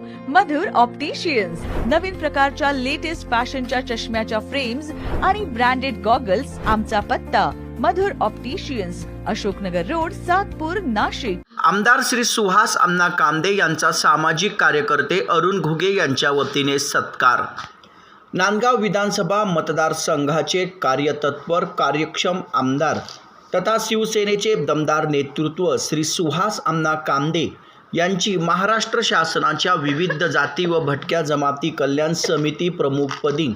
मधुर opticians नवीन प्रकारच्या latest फॅशनच्या चष्म्याच्या फ्रेम्स आणि ब्रँडेड गॉगल्स आमचा पत्ता मधुर ऑप्टिशियन्स अशोकनगर रोड सातपूर नाशिक. आमदार श्री सुहास अण्णा कांदे यांचा सामाजिक कार्यकर्ते अरुण घुगे यांच्या वतीने सत्कार. नांदगाव विधानसभा मतदारसंघाचे कार्यतत्पर कार्यक्षम आमदार तथा शिवसेनेचे दमदार नेतृत्व श्री सुहास अण्णा कांदे यांची महाराष्ट्र शासनाच्या विविध जाती व भटक्या जमाती कल्याण समिती प्रमुखपदी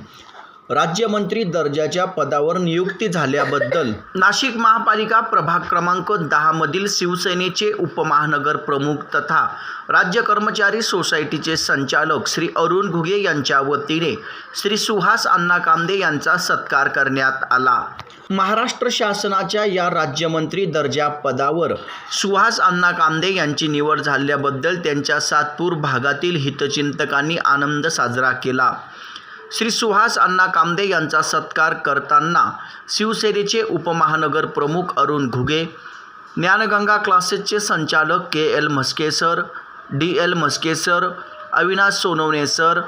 राज्यमंत्री दर्जाच्या पदावर नियुक्ती झाल्याबद्दल नाशिक महापालिका प्रभाग क्रमांक दहामधील शिवसेनेचे उपमहानगर प्रमुख तथा राज्य कर्मचारी सोसायटीचे संचालक श्री अरुण घुगे यांच्या वतीने श्री सुहास अण्णा कांदे यांचा सत्कार करण्यात आला. महाराष्ट्र शासनाच्या या राज्यमंत्री दर्जा पदावर सुहास अण्णा कांदे यांची निवड झाल्याबद्दल त्यांच्या सातपूर भागातील हितचिंतकांनी आनंद साजरा केला. श्री सुहास अण्णा कांदे यांचा सत्कार करताना शिवसेनेचे उपमहानगर प्रमुख अरुण घुगे ज्ञानगंगा क्लासेसचे संचालक K L Mhaske sir D L Mhaske sir Avinash Sonawane sir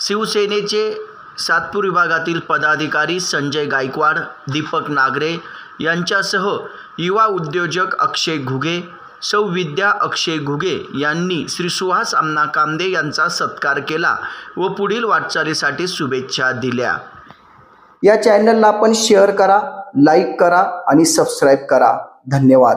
शिवसेनेचे सातपूर विभागातील पदाधिकारी संजय गायकवाड दीपक नागरे यांच्यासह युवा उद्योजक अक्षय घुगे सौ विद्या अक्षय घुगे यांनी श्री सुहास अम्ना कांदे यांचा सत्कार केला व पुढील वाटचालीसाठी शुभेच्छा दिल्या. या चॅनलला आपण शेअर करा लाईक करा आणि सबस्क्राईब करा. धन्यवाद.